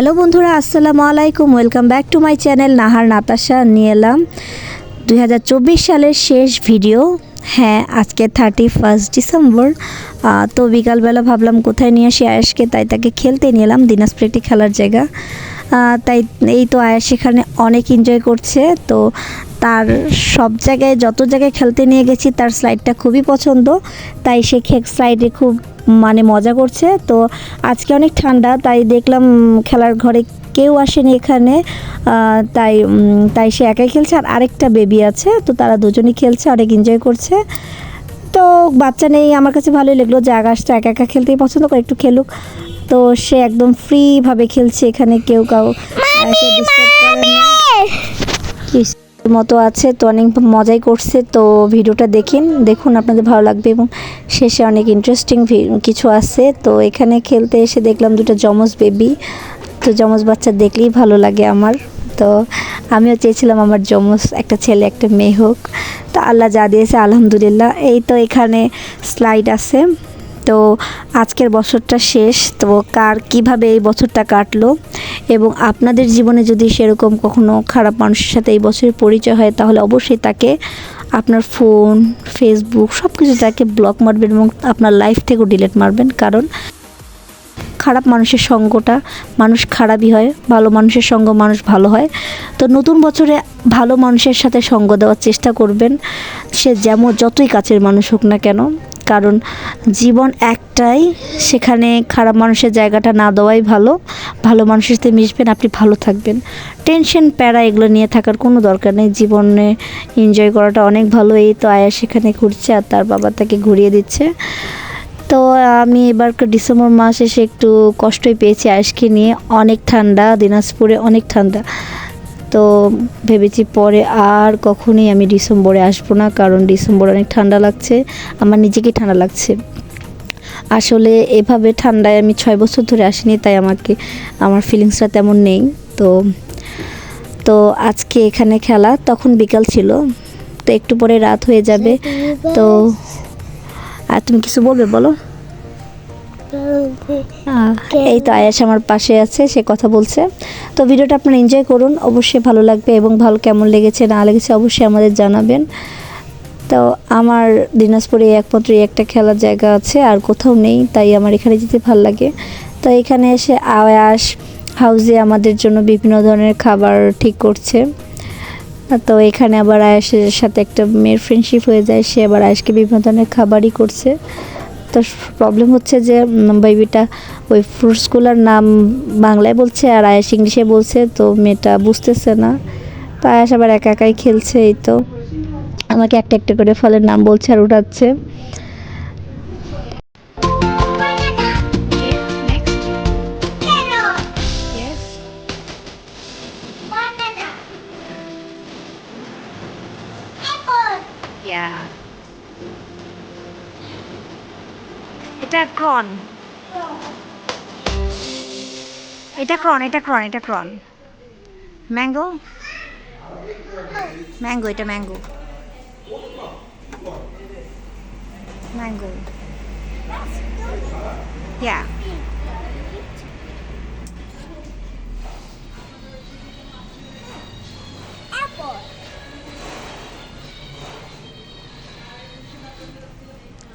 Hello বন্ধুরা, আসসালামু আলাইকুম। Welcome back to my channel Nahar Natasha নিয়ে এলাম। দু হাজার চব্বিশ সালের শেষ ভিডিও হ্যাঁ আজকে থার্টি ফার্স্ট ডিসেম্বর তো বিকালবেলা ভাবলাম কোথায় নিয়ে আসি আয়াসকে তাই তাকে খেলতে নিয়ে এলাম, দিনাজপুর খেলার জায়গা। তাই এই তো আয়াস এখানে অনেক এনজয় করছে। তো তার সব জায়গায় যত জায়গায় খেলতে নিয়ে গেছি তার স্লাইডটা খুবই পছন্দ। তাই সে স্লাইডে খুব মানে মজা করছে। তো আজকে অনেক ঠান্ডা তাই দেখলাম খেলার ঘরে কেউ আসেনি এখানে। তাই তাই সে একাই খেলছে। আর আরেকটা বেবি আছে তো তারা দুজনেই খেলছে অনেক এনজয় করছে। তো বাচ্চা নেই আমার কাছে ভালোই লাগল। যে আকাশটা একা একা খেলতেই পছন্দ করে একটু খেলুক। তো সে একদম ফ্রিভাবে খেলছে এখানে কেউ কাউ disturb করে না। মতো আছে, তো অনেক মজাই করছে, তো ভিডিওটা দেখেন, দেখুন আপনাদের ভালো লাগবে এবং শেষে অনেক ইন্টারেস্টিং কিছু আছে, তো এখানে খেলতে এসে দেখলাম দুটো জমজ বেবি তো জমজ বাচ্চা দেখলেই ভালো লাগে আমার, তো আমিও চেয়েছিলাম আমার জমজ একটা ছেলে, একটা মেয়ে হোক, তো আল্লাহ যা দিয়েছে, আলহামদুলিল্লাহ, এই তো এখানে স্লাইড আছে, তো আজকের বছরটা শেষ, তো কার, কীভাবে এই বছরটা কাটলো? এবং আপনাদের জীবনে যদি সেরকম কখনো খারাপ মানুষের সাথে এই বছরের পরিচয় হয়, তাহলে অবশ্যই তাকে আপনার ফোন ফেসবুক সব কিছু তাকে ব্লক মারবেন এবং আপনার লাইফ থেকেও ডিলেট মারবেন। কারণ খারাপ মানুষের সঙ্গটা মানুষ খারাপই হয়, ভালো মানুষের সঙ্গ মানুষ ভালো হয়। তো নতুন বছরে ভালো মানুষের সাথে সঙ্গ দেওয়ার চেষ্টা করবেন। সে যেমন যতই কাছের মানুষ হোক না কেন কারণ জীবন একটাই, সেখানে খারাপ মানুষের জায়গাটা না দেওয়াই ভালো ভালো মানুষের সাথে মিশবেন, আপনি ভালো থাকবেন। টেনশন, প্যারা এগুলো নিয়ে থাকার কোনো দরকার নেই, জীবনে এনজয় করাটা অনেক ভালো, এই তো আয়া সেখানে ঘুরছে আর তার বাবা তাকে ঘুরিয়ে দিচ্ছে। তো আমি এবার ডিসেম্বর মাস এসে একটু কষ্টই পেয়েছি আয়েশকে নিয়ে অনেক ঠান্ডা, দিনাজপুরে অনেক ঠান্ডা। তো ভেবেছি পরে আর কখনোই আমি ডিসেম্বরে আসব না কারণ ডিসেম্বর অনেক ঠান্ডা লাগছে আমার নিজেকেই ঠান্ডা লাগছে। আসলে এভাবে ঠান্ডায় আমি ছয় বছর ধরে আসিনি তাই আমাকে আমার ফিলিংসটা তেমন নেই। তো তো আজকে এখানে খেলা তখন বিকাল ছিল তো একটু পরে রাত হয়ে যাবে তো আর তুমি কিছু বলবে বলো? এই তো আয়াস আমার পাশে আছে, সে কথা বলছে। তো ভিডিওটা আপনারা এনজয় করুন, অবশ্যই ভালো লাগবে এবং ভালো কেমন লেগেছে, না লেগেছে অবশ্যই আমাদের জানাবেন। তো আমার দিনাজপুরে একমাত্র একটা খেলার জায়গা আছে, আর কোথাও নেই, তাই আমার এখানে যেতে ভালো লাগে। তো এখানে এসে আয়াস হাউজে আমাদের জন্য বিভিন্ন ধরনের খাবার ঠিক করছে। তো এখানে আবার আয়েশের সাথে একটা মেয়ের ফ্রেন্ডশিপ হয়ে যায়, সে আবার আয়াসকে বিভিন্ন ধরনের খাবারই করছে। তো প্রবলেম হচ্ছে যে বেবিটা ওই ফ্রুটসগুলোর নাম বাংলায় বলছে আর আয়াস ইংলিশে বলছে, তো মেয়েটা বুঝতেছে না। তো আয়াস আবার একা একাই খেলছে, এই তো। আমাকে একটা একটা করে ফলের নাম বলছে আর উঠাচ্ছে ক্রন। এটা ক্রন এটা ক্রন এটা ক্রন। ম্যাঙ্গো ম্যাঙ্গো এটা ম্যাঙ্গো ম্যাঙ্গো ইয়া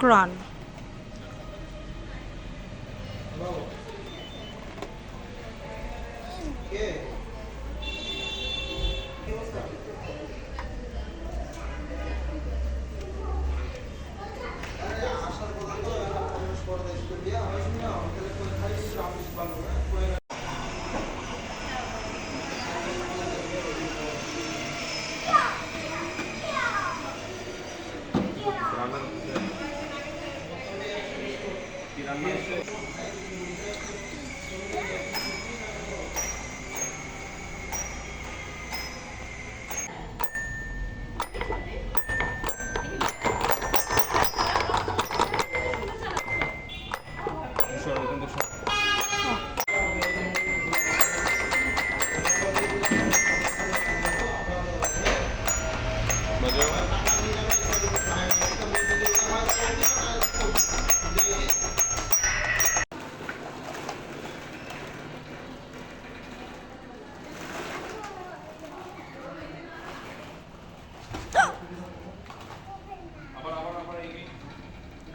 ক্রন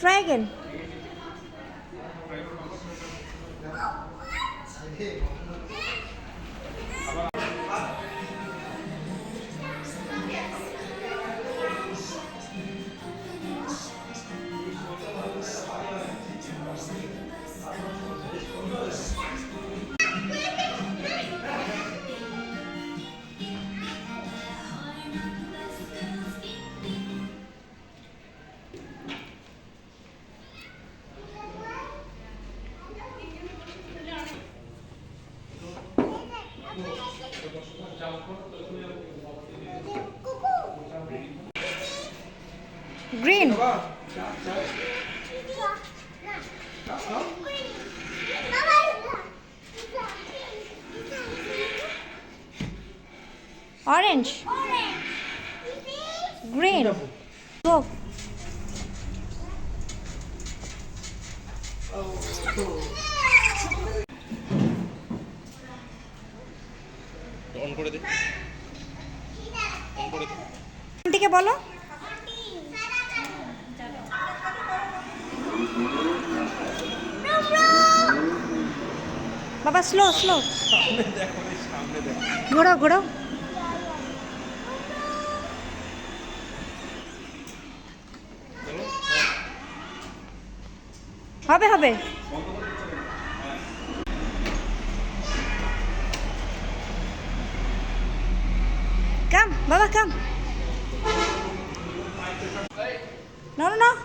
Try again. Green. Orange. Green. Go. On করে দে আন্টিকে বলো? বাবা স্লো স্লো ঘোরো ঘোরো হবে হবে। Baba, come. No, no, no.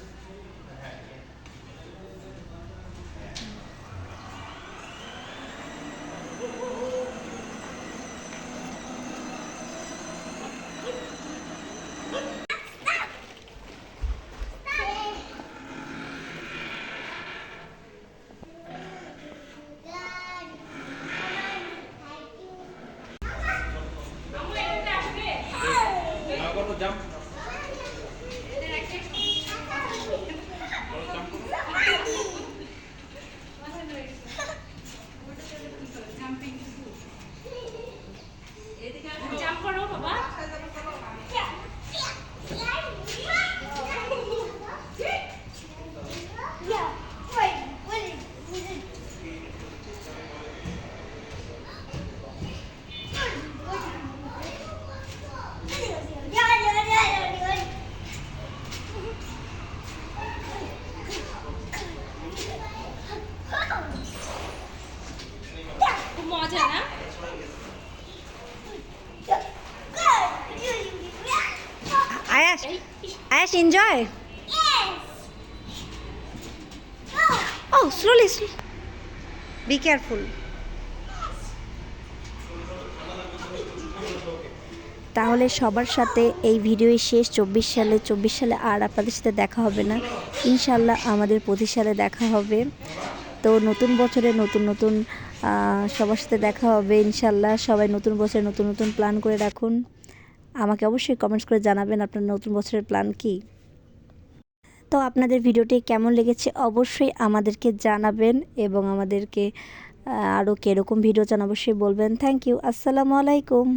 slowly, slowly. Be careful. তাহলে সবার সাথে এই ভিডিওই শেষ। চব্বিশ সালে চব্বিশ সালে আর আপনাদের সাথে দেখা হবে না। ইনশাল্লাহ আমাদের পঁচিশ সালে দেখা হবে। তো নতুন বছরে নতুন নতুন সবার সাথে দেখা হবে ইনশাল্লাহ সবাই নতুন বছরে নতুন নতুন প্ল্যান করে রাখুন। আমাকে অবশ্যই কমেন্টস করে জানাবেন আপনার নতুন বছরের প্ল্যান কী। তো আপনাদের ভিডিওটি কেমন লেগেছে অবশ্যই আমাদেরকে জানাবেন এবং আমাদেরকে আরও কীরকম ভিডিও চান অবশ্যই বলবেন। থ্যাংক ইউ আসসালামু আলাইকুম